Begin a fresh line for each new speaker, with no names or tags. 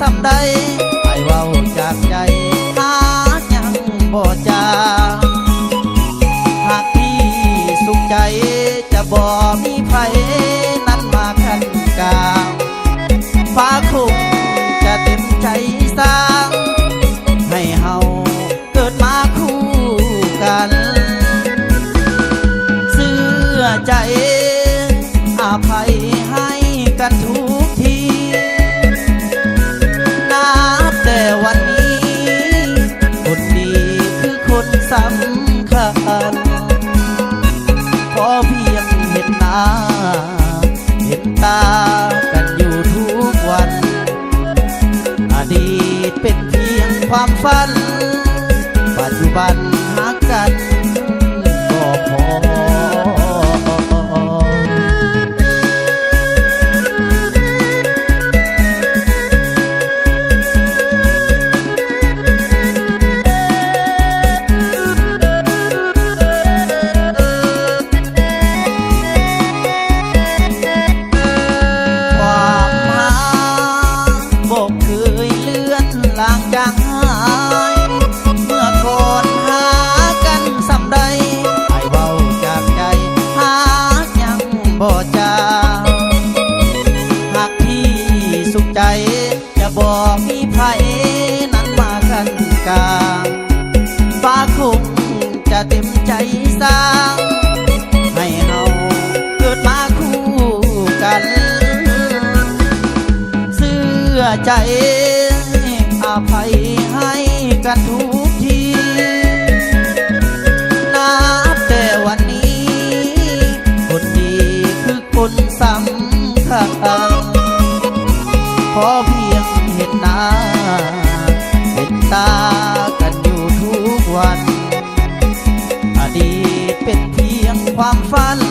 สำใดไอ้เว้าจากใจหายังบ่จาหากพี่สุขใจจะบ่มีไผนั้นมาขันกาฝาก ความฝัน ปัจจุบันหักกัน ยเลื่อนลางจางหายเมื่อก่อนหากันสำใดไอเบาจากใจหายังบ่จาหากพี่สุขใจ จะบอกมีไผนั้นมากันกลางฟ้าคงจะเต็มใจสร้างให้เฮาเกิดมาคู่กัน เสื้อใจ ให้กันทุกทีนับแต่วันนี้ คนดีคือคนสำคัญขอเพียงเห็นหน้า เห็นตากันอยู่ทุกวัน อดีตเป็นเพียงความฝันปัจจุบันหากัน